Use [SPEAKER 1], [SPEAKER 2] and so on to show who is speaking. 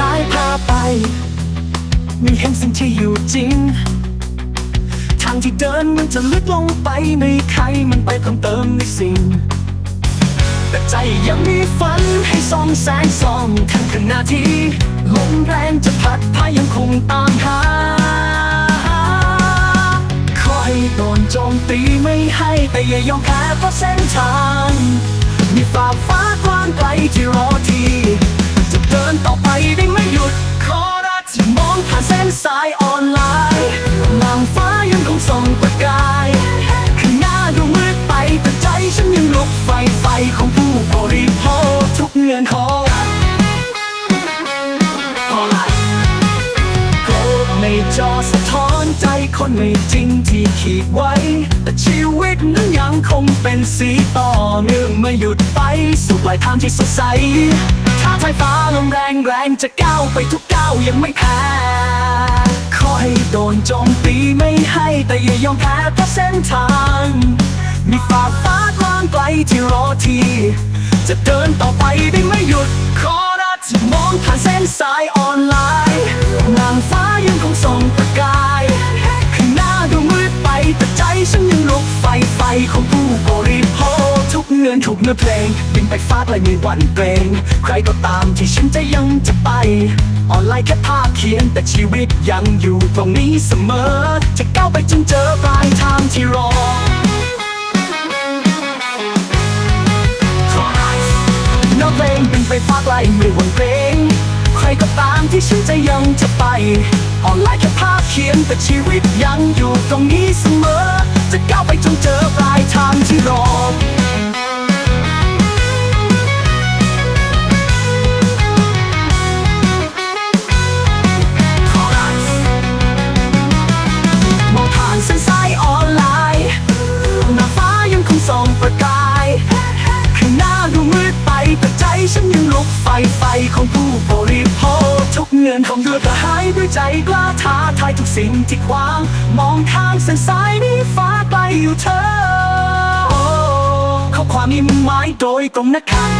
[SPEAKER 1] ลายพาไป มีเห็นสิ่งที่อยู่จริง ทางที่เดินมันจะลึกลงไปไม่ใครมันไปเพิ่มเติมในสิ่ง แต่ใจยังมีฝันให้ส่องแสงส่องทันขณะที่ลมแรงจะพัดพายังคงตามหาคอยโดนโจมตีไม่ให้แต่อย่ายอมแพ้เพราะเส้นทาง มีฝ่าฟ้ากว้างไกลที่รอที ในจอสะท้อนใจคนไม่จริงที่ขีดไว้ แต่ชีวิตนั้นยังคงเป็นสีต่อเนื่องไม่หยุดไปสู่ปลายทางที่สดใส ถ้าไฟฟ้าลมแรงแรงจะก้าวไปทุกก้าวยังไม่แพ้ขอให้โดนโจมตีไม่ให้แต่อย่ายอมแพ้เพราะเส้นทาง มีฟ้าฟ้ากว้างไกลที่รอที จะเดินต่อไปได้ไม่หยุดขอรักที่มองผ่านเส้นสาย กเนื้อเพลง บินไปฟ้าไกลไม่หวั่นเกรงใครก็ตามที่ฉันจะยังจะไป ออนไลน์แค่ภาพเขียนแต่ชีวิตยังอยู่ตรงนี้เสมอ จะก้าวไปจนเจอปลายทางที่รอน้อเพลงบินไปฟ้าไกลไม่หวั่นเกรงใครก็ตามที่ฉันจะยังจะไป ออนไลน์แค่ภาพเขียนแต่ชีวิตยังอยู่ตรงนี้เสมอ จะก้าวไปจนเจอ ไฟไฟของผู้บริโภคทุกเงินของเดือดกระหายด้วยใจกล้าท้าทายทุกสิ่งที่ขวาง มองทางเส้นสายนี้ฟ้าไกลอยู่เธอเข้อความนี้มุ่งหมายโดยตรงนะครับ